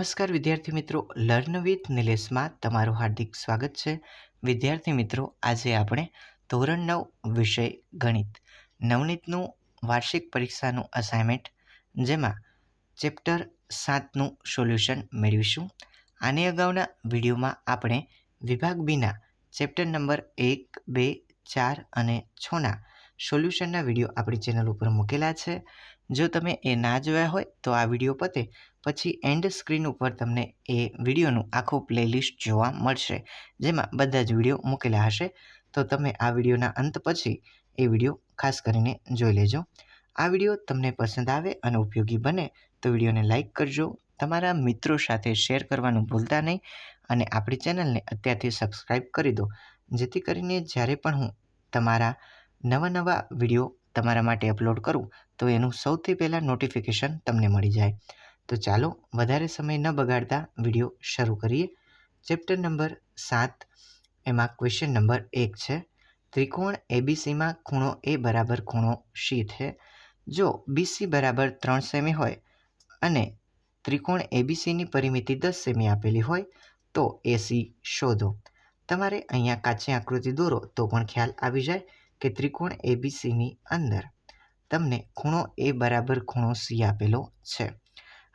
નમસ્કાર, વિદ્યાર્થી મિત્રો. લર્ન વિથ નિલેશમાં તમારું હાર્દિક સ્વાગત છે. વિદ્યાર્થી મિત્રો, આજે આપણે ધોરણ નવ વિષય ગણિત. નવનીતનું વાર્ષિક પરીક્ષાનું અસાઇનમેન્ટ જેમાં ચેપ્ટર સાતનું સોલ્યુશન મેળવીશું. આની અગાઉના વિડીયોમાં આપણે વિભાગ બીના ચેપ્ટર નંબર એક, બે, ચાર અને છના સોલ્યુશનના વીડિયો આપણી ચેનલ ઉપર મૂકેલા છે. જો તમે એ ના જોયા હોય તો આ વીડિયો પતે. પછી એન્ડ સ્ક્રીન ઉપર તમને એ વિડીયોનું આખું પ્લેલિસ્ટ જોવા મળશે, જેમાં બધા જ વીડિયો મૂકેલા હશે. તો તમે આ વિડીયોના અંત પછી એ વીડિયો ખાસ કરીને જોઈ લેજો. આ વીડિયો તમને પસંદ આવે અને ઉપયોગી બને તો વિડીયોને લાઇક કરજો. તમારા મિત્રો સાથે શેર કરવાનું ભૂલતા નહીં અને આપણી ચેનલને અત્યારથી સબસ્ક્રાઈબ કરી દો. જેથી કરીને જ્યારે પણ હું તમારા નવા નવા વીડિયો તમારા માટે અપલોડ કરું તો એનું સૌથી પહેલાં નોટિફિકેશન તમને મળી જાય. તો ચાલો વધારે સમય ન બગાડતા વીડિયો શરૂ કરીએ. ચેપ્ટર નંબર સાત, એમાં ક્વેશ્ચન નંબર એક છે. ત્રિકોણ એબીસીમાં ખૂણો એ બરાબર ખૂણો સી છે. જો બીસી બરાબર ત્રણ સેમી હોય અને ત્રિકોણ એબીસીની પરિમિતિ દસ સેમી આપેલી હોય, તો એસી શોધો. તમારે અહીંયા કાચી આકૃતિ દોરો તો પણ ખ્યાલ આવી જાય કે ત્રિકોણ એબીસીની અંદર તમને ખૂણો એ બરાબર ખૂણો સી આપેલો છે.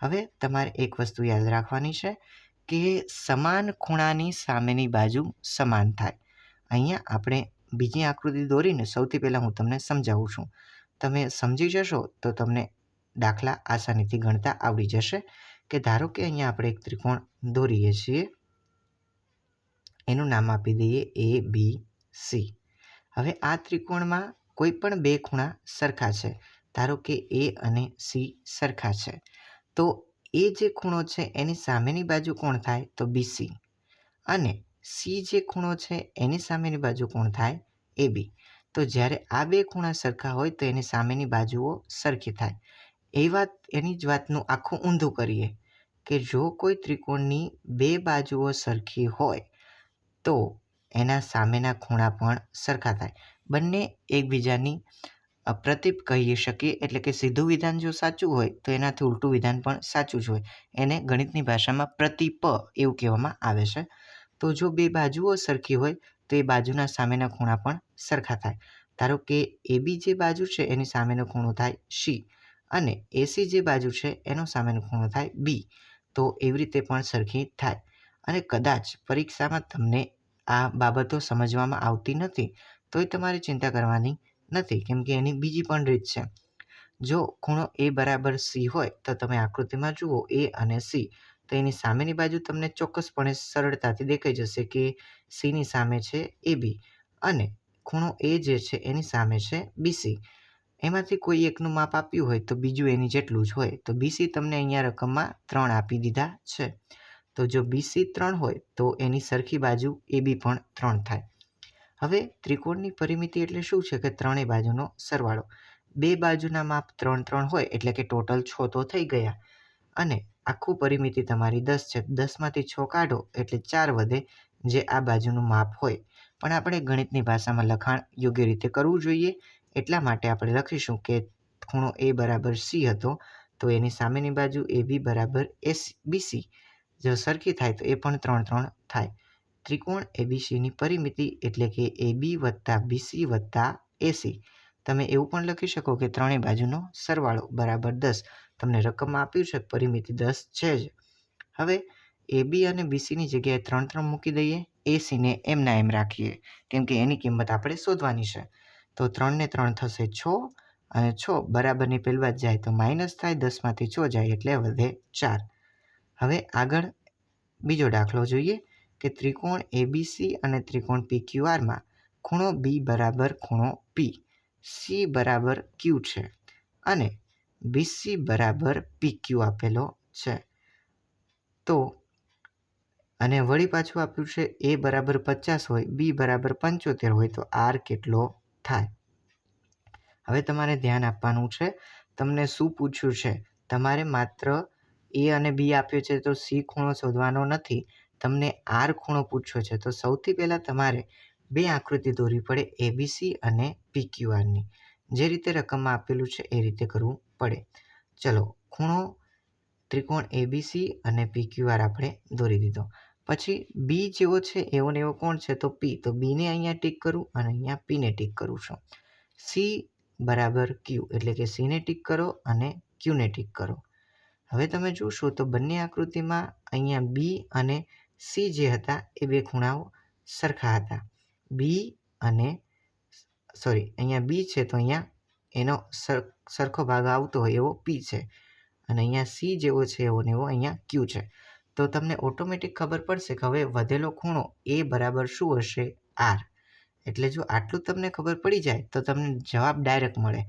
હવે તમારે એક વસ્તુ યાદ રાખવાની છે કે સમાન ખૂણાની સામેની બાજુ સમાન થાય. અહીંયા આપણે બીજી આકૃતિ દોરીને સૌથી પહેલાં હું તમને સમજાવું છું. તમે સમજી જશો તો તમને દાખલા આસાનીથી ગણતા આવડી જશે કે ધારો કે અહીંયા આપણે એક ત્રિકોણ દોરીએ છીએ. એનું નામ આપી દઈએ એ બી સી. હવે આ ત્રિકોણમાં કોઈ પણ બે ખૂણા સરખા છે, ધારો કે એ અને સી સરખા છે. તો એ જે ખૂણો છે, એની સામેની બાજુ કોણ થાય? તો બીસી અને સી જે ખૂણો છે, એની સામેની બાજુ કોણ થાય? એ બી. તો જ્યારે આ બે ખૂણા સરખા હોય, તો એની સામેની બાજુઓ સરખી થાય. એ વાત, એની જ વાતનું આખું ઊંધું કરીએ કે જો કોઈ ત્રિકોણની બે બાજુઓ સરખી હોય, તો એના સામેના ખૂણા પણ સરખા થાય. બંને એકબીજાની પ્રતિપ કહી શકીએ, એટલે કે સીધું વિધાન જો સાચું હોય, તો એનાથી ઉલટું વિધાન પણ સાચું જ હોય. એને ગણિતની ભાષામાં પ્રતિપ એવું કહેવામાં આવે છે. તો જો બે બાજુઓ સરખી હોય, તો એ બાજુના સામેના ખૂણા પણ સરખા થાય. ધારો કે એ બી જે બાજુ છે, એની સામેનો ખૂણો થાય સી અને એસી જે બાજુ છે, એનો સામેનો ખૂણો થાય બી. તો એવી રીતે પણ સરખી થાય. અને કદાચ પરીક્ષામાં તમને આ બાબતો સમજવામાં આવતી નથી તોય તમારે ચિંતા કરવાની નથી, કેમ કે એની બીજી પણ રીત છે. જો ખૂણો એ બરાબર સી હોય, તો તમે આકૃતિમાં જુઓ એ અને સી, તો એની સામેની બાજુ તમને ચોક્કસપણે સરળતાથી દેખાઈ જશે કે સીની સામે છે એ બી, અને ખૂણો એ જે છે એની સામે છે બીસી એમાંથી કોઈ એકનું માપ આપ્યું હોય તો બીજું એની જેટલું જ હોય, તો બીસી તમને અહીંયા રકમમાં ત્રણ આપી દીધા છે. તો જો બીસી ત્રણ હોય, તો એની સરખી બાજુ એ બી પણ ત્રણ થાય. હવે ત્રિકોણની પરિમિતિ એટલે શું છે કે ત્રણેય બાજુનો સરવાળો? બે બાજુના માપ ત્રણ ત્રણ હોય એટલે કે ટોટલ છ તો થઈ ગયા. અને આખું પરિમિતિ તમારી દસ છે. દસમાંથી છ કાઢો એટલે ચાર વધે જે આ બાજુનું માપ હોય. પણ આપણે ગણિતની ભાષામાં લખાણ યોગ્ય રીતે કરવું જોઈએ. એટલા માટે આપણે લખીશું કે ખૂણો એ બરાબર સી હતો તો એની સામેની બાજુ એ બી બરાબર એસ બીસી જો સરખી થાય તો એ પણ ત્રણ ત્રણ થાય. ત્રિકોણ એબીસીની પરિમિતિ એટલે કે એબી વત્તા બીસી વત્તા એસી તમે એવું પણ લખી શકો કે ત્રણેય બાજુનો સરવાળો બરાબર દસ. તમને રકમમાં આપ્યું છે, પરિમિતિ દસ છે જ. હવે એબી અને બીસીની જગ્યાએ ત્રણ ત્રણ મૂકી દઈએ. એસીને એમના એમ રાખીએ. કેમ કે એની કિંમત આપણે શોધવાની છે. તો ત્રણને ત્રણ થશે છ અને છ બરાબરની પહેલવા જ જાય તો માઇનસ થાય દસમાંથી છ જાય એટલે વધે ચાર. હવે આગળ બીજો દાખલો જોઈએ. કે ત્રિકોણ એબીસી અને ત્રિકોણ પીક્યુઆરમાં ખૂણો બી બરાબર ખૂણો પી સી બરાબર ક્યુ છે અને બીસી બરાબર પી ક્યુ આપેલો છે. તો અને વળી પાછું આપ્યું છે એ બરાબર પચાસ હોય બી બરાબર પંચોતેર હોય તો આર કેટલો થાય? હવે તમારે ધ્યાન આપવાનું છે, તમને શું પૂછ્યું છે? તમારે માત્ર એ અને બી આપ્યું છે તો સી ખૂણો શોધવાનો નથી તમને આર ખૂણો પૂછ્યો છે, તો સૌથી પહેલાં તમારે બે આકૃતિ દોરવી પડે એબીસી અને પીક્યુઆરની જે રીતે રકમમાં આપેલું છે, એ રીતે કરવું પડે. ચલો, ખૂણો ત્રિકોણ એબીસી અને પીક્યુઆર આપણે દોરી દીધો. પછી બી જેવો છે, એવો ને એવો કોણ છે, તો પી તો બીને અહીંયા ટીક કરું અને અહીંયા પીને ટીક કરું છું. સી બરાબર ક્યુ એટલે કે સીને ટીક કરો અને ક્યુને ટીક કરો. હવે તમે જોશો તો બંને આકૃતિમાં અહીંયા બી અને સી જે હતા એ બે ખૂણાઓ સરખા હતા. બી અને સોરી, અહીંયા બી છે તો અહીંયા એનો સરખો ભાગ આવતો હોય એવો પી છે. અને અહીંયા સી જેવો છે એવો ને એવો અહીંયા ક્યુ છે. તો તમને ઓટોમેટિક ખબર પડશે કે હવે વધેલો ખૂણો એ બરાબર શું હશે? આર. એટલે જો આટલું તમને ખબર પડી જાય તો તમને જવાબ ડાયરેક્ટ મળે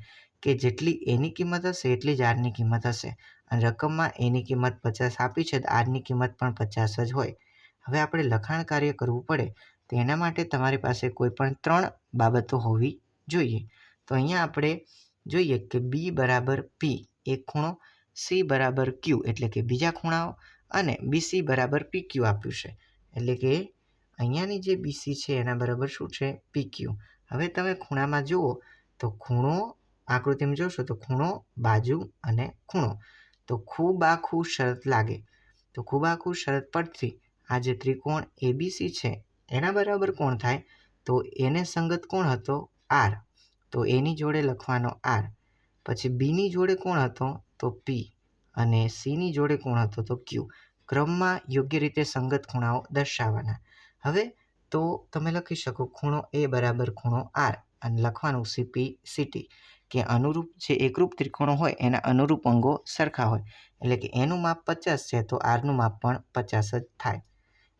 કે જેટલી એની કિંમત હશે એટલી જ આરની કિંમત હશે. અને રકમમાં એની કિંમત પચાસ આપી છે તો આરની કિંમત પણ પચાસ જ હોય. હવે આપણે લખાણ કાર્ય કરવું પડે, તો એના માટે તમારી પાસે કોઈ પણ ત્રણ બાબતો હોવી જોઈએ. તો અહીંયા આપણે જોઈએ કે બી બરાબર પી એક ખૂણો સી બરાબર ક્યુ એટલે કે બીજા ખૂણાઓ અને બીસી બરાબર પી ક્યુ આપ્યું છે. એટલે કે અહીંયાની જે બીસી છે એના બરાબર શું છે? પી ક્યુ હવે તમે ખૂણામાં જુઓ, તો ખૂણો આકૃતિમાં જોશો તો ખૂણો, બાજુ અને ખૂણો. તો ખૂબ આખું શરત લાગે. તો ખૂબ આખું શરત પરથી આ જે ત્રિકોણ એબીસી છે, એના બરાબર કોણ થાય? તો એને સંગત કોણ હતો? આર તો એની જોડે લખવાનો આર પછી બીની જોડે કોણ હતો? તો પી અને સીની જોડે કોણ હતો? તો ક્યુ ક્રમમાં યોગ્ય રીતે સંગત ખૂણાઓ દર્શાવવાના. હવે તો તમે લખી શકો ખૂણો એ બરાબર ખૂણો આર અને લખવાનું સીપી સીટી કે અનુરૂપ જે એકરૂપ ત્રિકોણો હોય એના અનુરૂપ અંગો સરખા હોય. એટલે કે એનું માપ પચાસ છે તો આરનું માપ પણ પચાસ જ થાય.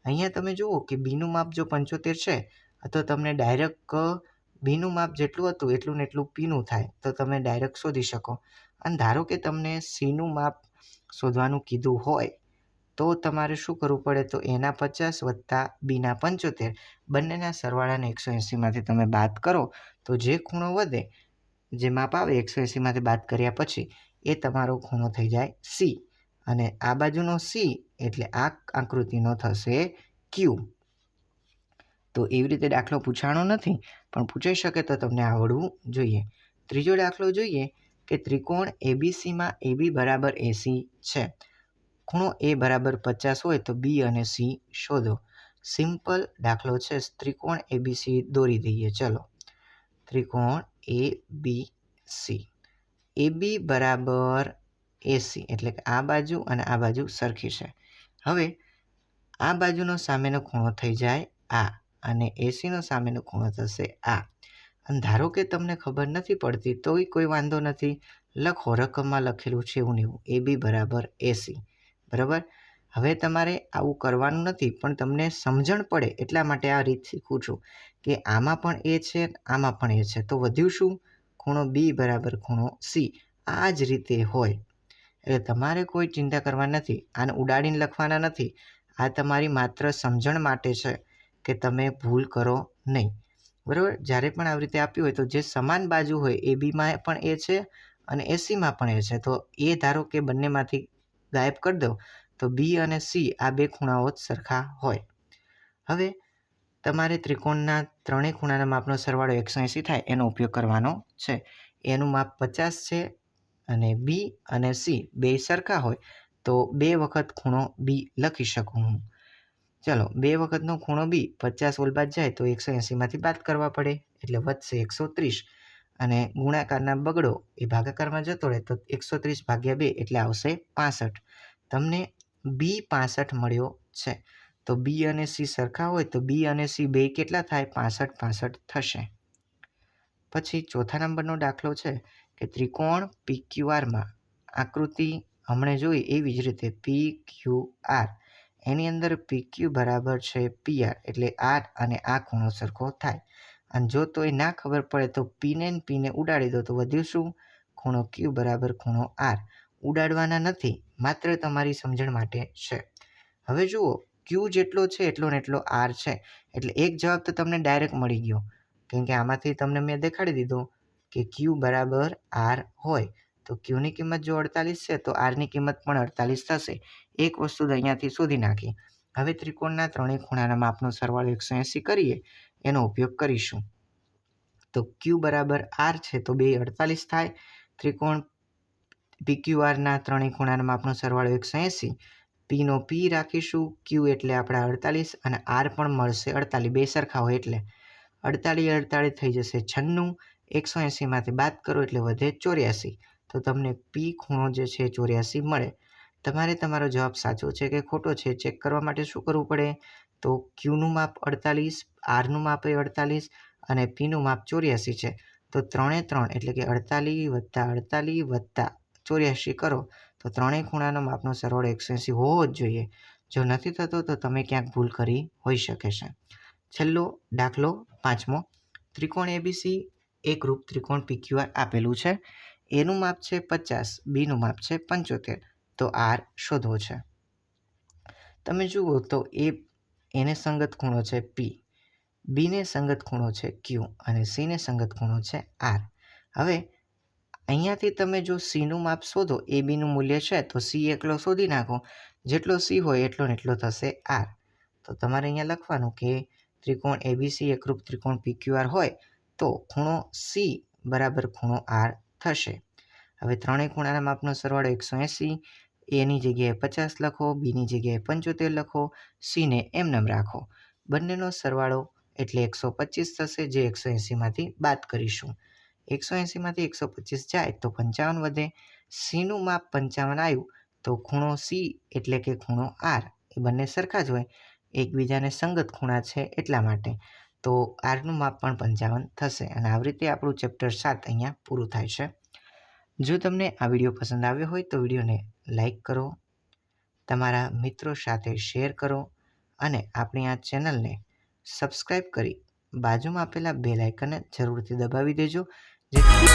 અહીંયા તમે જુઓ કે બીનું માપ જો પંચોતેર છે, તો તમને ડાયરેક્ટ બીનું માપ જેટલું હતું એટલું ને એટલું પીનું થાય, તો તમે ડાયરેક્ટ શોધી શકો. અને ધારો કે તમને સીનું માપ શોધવાનું કીધું હોય, તો તમારે શું કરવું પડે? તો એના પચાસ વત્તા બીના પંચોતેર. બંનેના સરવાળાને એકસો એંસીમાંથી તમે બાદ કરો, તો જે ખૂણો વધે, જે માપ આવે એકસો એંસીમાંથી બાદ કર્યા પછી, એ તમારો ખૂણો થઈ જાય સી. અને આ બાજુનો સી એટલે આ આકૃતિનો થશે ક્યુ તો એવી રીતે દાખલો પૂછાણો નથી, પણ પૂછાઈ શકે તો તમને આવડવું જોઈએ. ત્રીજો દાખલો જોઈએ કે ત્રિકોણ એબીસીમાં એબી બરાબર એસી છે. ખૂણો એ બરાબર પચાસ હોય તો બી અને સી શોધો. સિમ્પલ દાખલો છે, ત્રિકોણ એબીસી દોરી દઈએ, ચલો. ત્રિકોણ એ બી સી એ બી બરાબર એસી એટલે કે આ બાજુ અને આ બાજુ સરખી છે. હવે, આ બાજુનો સામેનો ખૂણો થઈ જાય આ અને એસીનો સામેનો ખૂણો થશે આ. અને ધારો કે તમને ખબર નથી પડતી, તોય કોઈ વાંધો નથી, લખો, રકમમાં લખેલું છે એવું એવું. એ બી બરાબર એસી બરાબર? હવે તમારે આવું કરવાનું નથી, પણ તમને સમજણ પડે એટલા માટે આ રીત શીખું છું કે આમાં પણ એ છે, આમાં પણ એ છે. તો વધ્યું શું? ખૂણો બી બરાબર ખૂણો સી આ જ રીતે હોય. એટલે તમારે કોઈ ચિંતા કરવા નથી, આને ઉડાડીને લખવાના નથી. આ તમારી માત્ર સમજણ માટે છે કે તમે ભૂલ કરો નહીં. બરાબર? જ્યારે પણ આવી રીતે આપ્યું હોય તો જે સમાન બાજુ હોય એ બીમાં પણ એ છે અને એસીમાં પણ એ છે. તો એ ધારો કે બંનેમાંથી ગાયબ કરી દો, તો બી અને સી આ બે ખૂણાઓ જ સરખા હોય. હવે તમારે ત્રિકોણના ત્રણેય ખૂણાના માપનો સરવાળો એકસો એંસી થાય, એનો ઉપયોગ કરવાનો છે. એનું માપ પચાસ છે અને બી અને સી બે સરખા હોય, તો બે વખત ખૂણો બી લખી શકું હું. ચલો, બે વખતનો ખૂણો બી પચાસ ઓલ બાદ જાય તો એકસો એંસીમાંથી બાદ કરવા પડે, એટલે વધશે એકસો ત્રીસ. અને ગુણાકારના બગડો એ ભાગાકારમાં જતો રહે તો એકસો ત્રીસ ભાગ્યા બે, એટલે આવશે પાસઠ. તમને બી પાસઠ મળ્યો છે. તો બી અને સી સરખા હોય તો બી અને સી બે કેટલા થાય? પાસઠ પાસઠ થશે. પછી ચોથા નંબરનો દાખલો છે. કે ત્રિકોણ પી ક્યુ આરમાં આકૃતિ હમણે જોઈ એવી જ રીતે પી ક્યુ આર. એની અંદર પી ક્યુ બરાબર છે પી આર એટલે આર અને આ ખૂણો સરખો થાય. અને જો તો એ ના ખબર પડે તો પીને પીને ઉડાડી દો તો વધ્યું શું? ખૂણો ક્યુ બરાબર ખૂણો આર. ઉડાડવાના નથી, માત્ર તમારી સમજણ માટે છે. હવે જુઓ, ક્યુ જેટલો છે એટલો ને એટલો આર છે. એટલે એક જવાબ તો તમને ડાયરેક્ટ મળી ગયો. કેમ કે આમાંથી તમને મેં દેખાડી દીધું. કે ક્યુ બરાબર આર હોય, તો ક્યુની કિંમત જો અડતાલીસ છે, તો આરની કિંમત પણ અડતાલીસ થશે. એક વસ્તુ અહીંયાથી શોધી નાખી હવે ત્રિકોણના ત્રણેય ખૂણાના માપનો સરવાળો એકસો એંસી કરીએ, એનો ઉપયોગ કરીશું. તો ક્યુ બરાબર આર છે, તો બે અડતાલીસ થાય. ત્રિકોણ પીક્યુઆરના ત્રણેય ખૂણાના માપનો સરવાળો એકસો એંસી. પીનો પી રાખીશું. ક્યુ એટલે આપણા અડતાલીસ અને આર પણ મળશે અડતાલીસ, બે સરખા હોય એટલે. અડતાલીસ અડતાલીસ થઈ જશે છન્નું. એકસો એંસીમાંથી બાદ કરો એટલે વધે ચોર્યાસી. તો તમને પી ખૂણો જે છે ચોર્યાસી મળે. તમારે તમારો જવાબ સાચો છે કે ખોટો છે? ચેક કરવા માટે શું કરવું પડે? તો ક્યુનું માપ અડતાલીસ આરનું માપ એ અડતાલીસ અને પીનું માપ ચોર્યાસી છે. તો ત્રણે ત્રણ એટલે કે અડતાલીસ વત્તા અડતાલીસ વત્તા ચોર્યાસી કરો. તો ત્રણેય ખૂણાનો માપનો સરવાળો એકસો એંસી હોવો જ જોઈએ. જો નથી થતો તો તમે ક્યાંક ભૂલ કરી હોઈ શકે છે. છેલ્લો, દાખલો, પાંચમો. ત્રિકોણ એબીસી એકરૂપ ત્રિકોણ પીક્યુઆર આપેલું છે. એનું માપ છે પચાસ, બીનું માપ છે પંચોતેર. તો આર શોધવો છે. તમે જુઓ તો એ, એને સંગત ખૂણો છે પી, બીને સંગત ખૂણો છે ક્યુ અને સીને સંગત ખૂણો છે આર. હવે, અહીંયાથી તમે જો સીનું માપ શોધો, એ બીનું મૂલ્ય છે, તો સી એકલો શોધી નાખો. જેટલો સી હોય એટલો એટલો થશે આર. તો તમારે અહીંયા લખવાનું કે ત્રિકોણ એબીસી એકરૂપ ત્રિકોણ પીક્યુઆર હોય તો ખૂણો સી બરાબર ખૂણો આર થશે. હવે ત્રણેય ખૂણાના માપનો સરવાળો એકસો એંસી એની જગ્યાએ પચાસ લખો બીની જગ્યાએ પંચોતેર લખો સીને એમનેમ રાખો. બંનેનો સરવાળો એટલે એકસો પચીસ થશે, જે એકસો એંસીમાંથી બાદ કરીશું. એકસો એંસીમાંથી એકસો પચીસ જાય તો પંચાવન વધે. સીનું માપ પંચાવન આવ્યું તો ખૂણો સી એટલે કે ખૂણો આર એ બંને સરખા જ હોય. એકબીજાને સંગત ખૂણા છે એટલા માટે. તો આરનું માપ પણ પંચાવન થશે અને આવી રીતે આપણું ચેપ્ટર સાત અહીંયા પૂરું થાય છે. જો તમને આ વીડિયો પસંદ આવ્યો હોય તો વિડીયોને લાઇક કરો, તમારા મિત્રો સાથે શેર કરો અને આપણી આ ચેનલને સબસ્ક્રાઈબ કરી બાજુમાં આપેલા બે લાઇકનને જરૂરથી દબાવી દેજો જેથી